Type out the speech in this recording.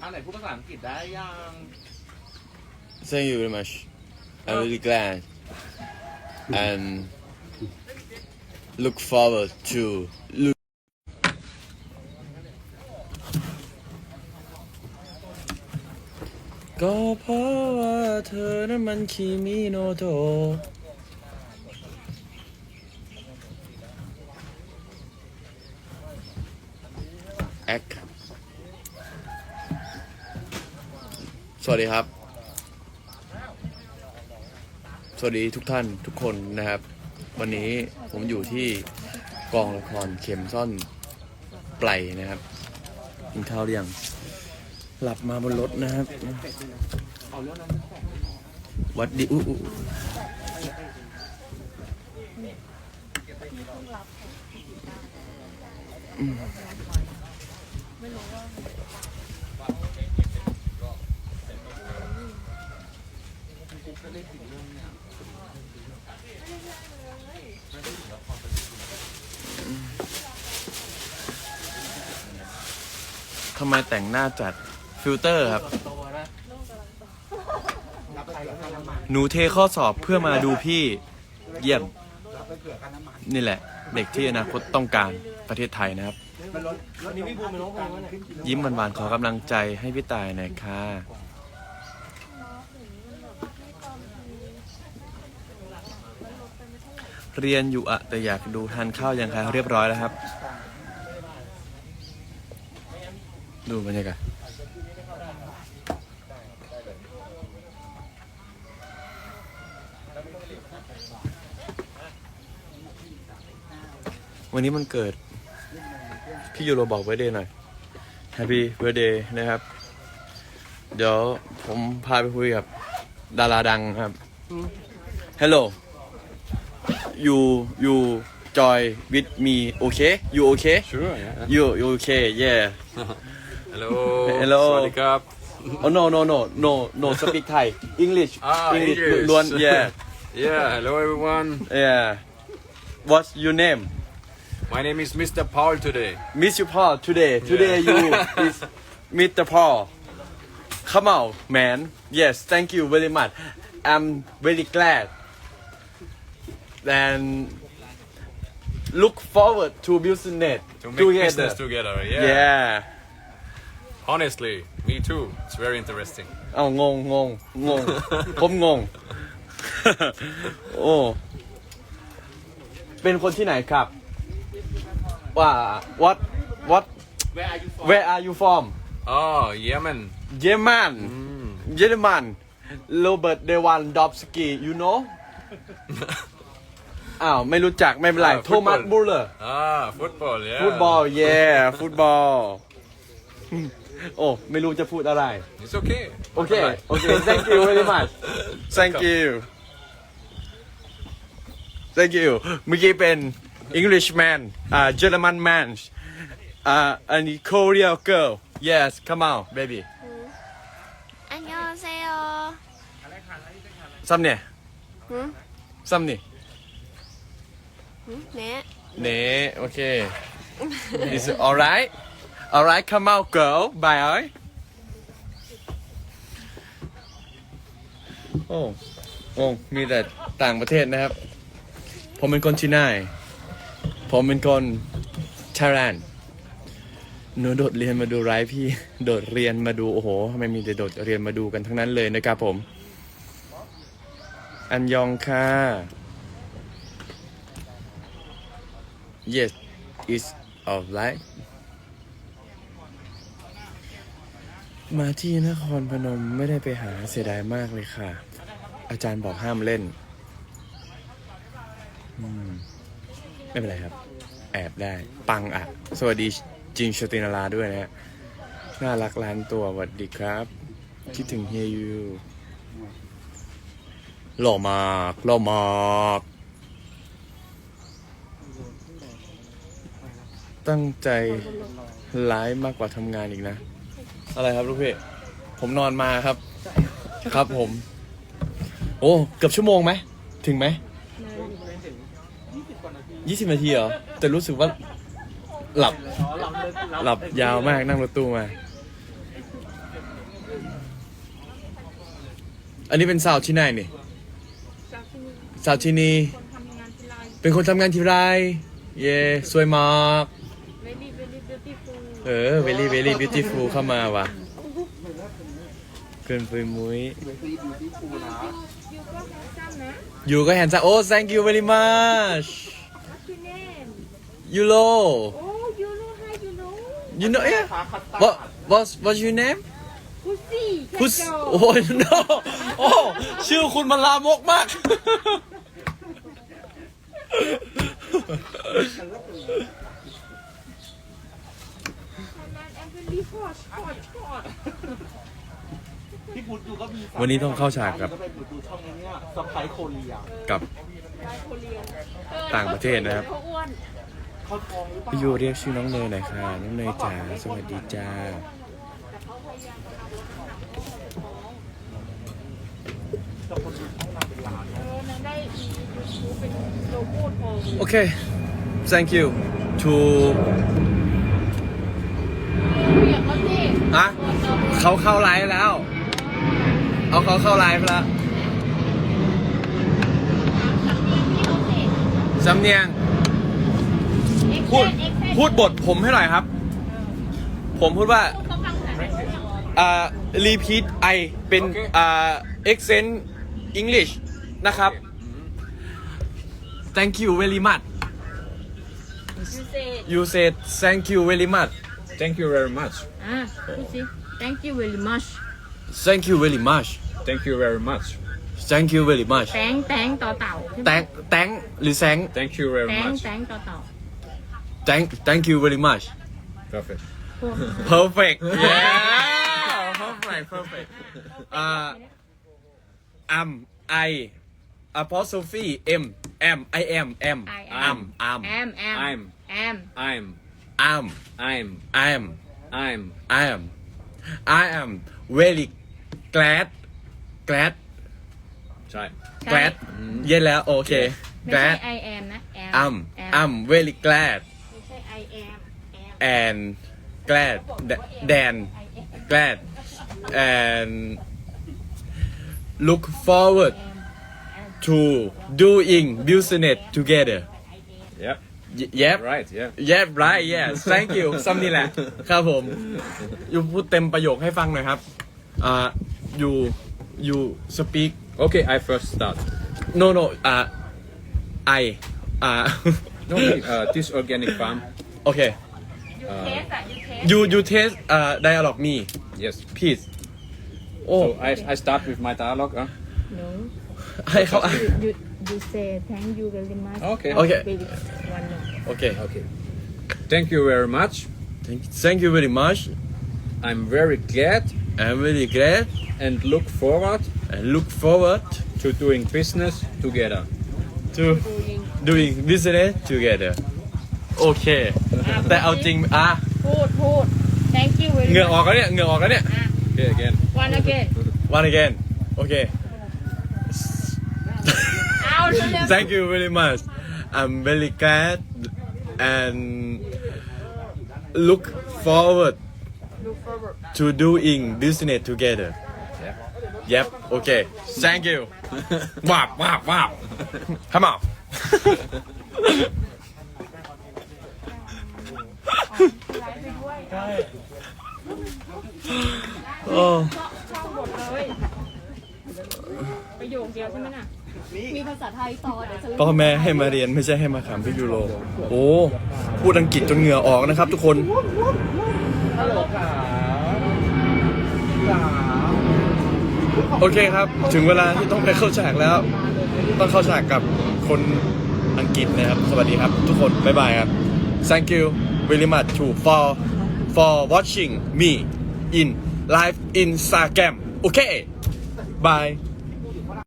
อันไหนพูดภาษาอังกฤษได้ยัง Thank you very much. I'm really glad and look forward to look. ก็เพราะว่ วัสดีครับ สวัสดีทุกท่านทุกคนนะครับ วันนี้ผมอยู่ที่กองละครเข็มซ่อนไปลนะครับกินข้าวหรือยังหลับมาบนรถนะครับ วัดดีอู้ อู้อืมทำไมแต่งหน้าจัดฟิลเตอร์ครับหนูเทข้อสอบเพื่อมาดูพี่เยี่ยมนี่แหละ เด็กที่อนาคตต้องการประเทศไทยนะครับยิ้มหวานๆขอกำลังใจให้พี่ตายหน่อยค่ะ เรียนอยู่อะแต่อยากดูทานข้าวยังคะเรียบร้อยแล้วครับ ดูบรรยากาศวันนี้มันเกิด พี่ยูโรบอกไว้เดย์หน่อย Happy Birthday นะครับ เดี๋ยวผมพาไปคุยกับดาราดังครับ Hello you you joy with me okay you okay Sure, yeah. you you okay yeah Hello. Hello. สวัสดีครับ oh no no no no no speak Thai English Ah, English English. ล้วน yeah Yeah, hello everyone. yeah what's your name My name is Mr. Paul today. Miss you Paul today. Today you is Mr. Paul. Come out, man. Yes, thank you very much. I'm very glad. And look forward to business To make together. business together. Yeah. yeah. Honestly, me too. It's very interesting. เอางงงงงง ผมง ง โอ้ เป็นคนที่ไหนครับ ว่า what what Where are you from where are you from Oh, Yemen. เยอรมันเยอรมันโรเบิร์ตเดวันดอฟสกี you know อ้าวไม่รู้จักไม่เป็นไรโทอมัสบูลเลอร์ฟุตบอลเนี่ยฟุตบอลเย่ฟุตบอล โอ้ ไม่รู้จะพูดอะไร it's okay โอเค โอเค thank you very much thank you thank you เมื่อกี้เป็น Englishman อ่า German man อ่า and Korean girl yes come on baby อันยองเซโอ ซ้ำเน่ซัมเน่ เน่โอเค is it alright alright come out girl bye โอ้โอ้มีแต่ต่างประเทศนะครับ ผมเป็นคนที่น่ายผมเป็นคนชารันหนูโดดเรียนมาดูไร้พี่ โดดเรียนมาดู โอ้โหทำไมมีแต่โดดเรียนมาดูกันทั้งนั้นเลยนะครับผม อันยองค่ะ yes it's alright มาที่นครพนมไม่ได้ไปหาเสียดายมากเลยค่ะ อาจารย์บอกห้ามเล่น อืม ไม่เป็นไรครับ แอบได้ ปังอะ สวัสดีจิงชตินาราด้วยนะฮะ น่ารักล้านตัวสวัสดีครับ คิดถึงเฮียยูหล่อมากหล่อมาก ตั้งใจไลฟ์มากกว่าทำงานอีกนะ อะไรครับลูกพี่ ผมนอนมาครับ ครับผม โอ้เกือบชั่วโมงไหม ถึงไหมยี่สิบนาทีเหรอ แต่รู้สึกว่าหลับ หลับยาวมากนั่งรถตู้มา อันนี้เป็นสาวที่ไหนนี่สาวที่นี่ เป็นคนทำงานทีไร เย่สวยมาก เออ very very beautiful เข้ามาว่ะเกินไปมุ้ยเวทีบิวตี้ฟูลนะ you ก็แฮนซัมนะอยู่ก็แฮนซ์โอ้ thank you very much what's your name you know oh you know how you know you know yeah ขาคัตตา what what's what's your name pussy พุส Cat โอ้ย no โอ้ชื่อคุณมันลามกมาก and พี่พุทธดูก็มีสวันนี้ต้องเข้าฉากกับ ก็ไปพุทธดูช่องนี้เนี่ยสไปโคเรียกับโคเรียเออต่างประเทศนะครับ เขาอ้วนเขาท้องหรือเปล่าพี่ยูเรียกชื่อน้องเนยหน่อยค่ะ น้องเนยจ๋า สวัสดีจ้า แต่คนดูช่องนางเป็นล้านเออนางได้อียูทูบเป็นโลโก้ทองโอเค thank you to เรียก เขาสิอะเขาเข้าไลฟ์แล้ว เอาเขาเข้าไลฟ์แล้วสำเนียง พูดพูดบทผมให้หน่อยครับ ผมพูดว่าเขาฟังภาษาไทยเขายังอ่า repeat I เป็นอ่า accent English นะครับ thank you very much you say you said thank you very much Thank you very much. อ่ะพูดสิ thank you very much thank you very much Thank you very much. thank you very much แตงแตงต่อเต่า thank thank หรือแซง Thank you very แตง much. แตงต่อเต่า thank thank you very much Perfect. พูด perfect yeah perfect perfect อ่า am I apostrophe M am I am am I am am am am I'm. am I'm. am I'm. I am I'm. I am I am very glad glad ใช่ glad เย็นแล้วโอเค ไม่ใช่ glad I am นะ am am very glad ไม่ใช่ I am am and glad th- than glad and look forward to doing business together Yep. Y- yep Right. Yeah. yep right yes thank you ซ้ำนี่แหละ ครับผม อยู่พูดเต็มประโยคให้ฟังหน่อยครับอ่า you you speak Okay. I first start. no no อ่า I อ่า No, me, uh, this organic farm. โอเค you taste อะ you taste you you taste อ่า dialogue me Yes. please โอ้ So I, I start with my dialogue. Huh? no ให้เขา you you you say thank you very much Okay. Okay. Very one more โอเค Okay. Thank you very much. thank thank you very much I'm very glad I'm very glad and look forward and look forward to doing business together. to doing business together โอเค แต่เอาจริง อ่ะ พูดพูด thank you very เหงื่อ much ออกแล้วเนี่ยเหงื่อออกแล้วเนี่ย อ่ะ Okay. Again. one again one again โอเค เอาเร็วๆ thank you very much I'm very glad and look forward look forward to doing business together Yeah. Yep okay thank you ว้าบว้าบว้าบ come on โอ้ ท่องบทเลยประโยคเดียวใช่ไหมน่ะ มีภาษาไทยต่อเดี๋ยวฉันพ่อแม่ให้มาเรียนไม่ใช่ให้มาขำพี่ยูโร โอ้ พูดอังกฤษจนเหงื่อออกนะครับทุกคน ฮัลโหลขาขาโอเคครับ ถึงเวลาที่ต้องไปเข้าฉากแล้ว ต้องเข้าฉากกับคนอังกฤษนะครับ สวัสดีครับ ทุกคน บ๊ายบายครับ thank you very much to for for watching me in live Instagram โอเค bye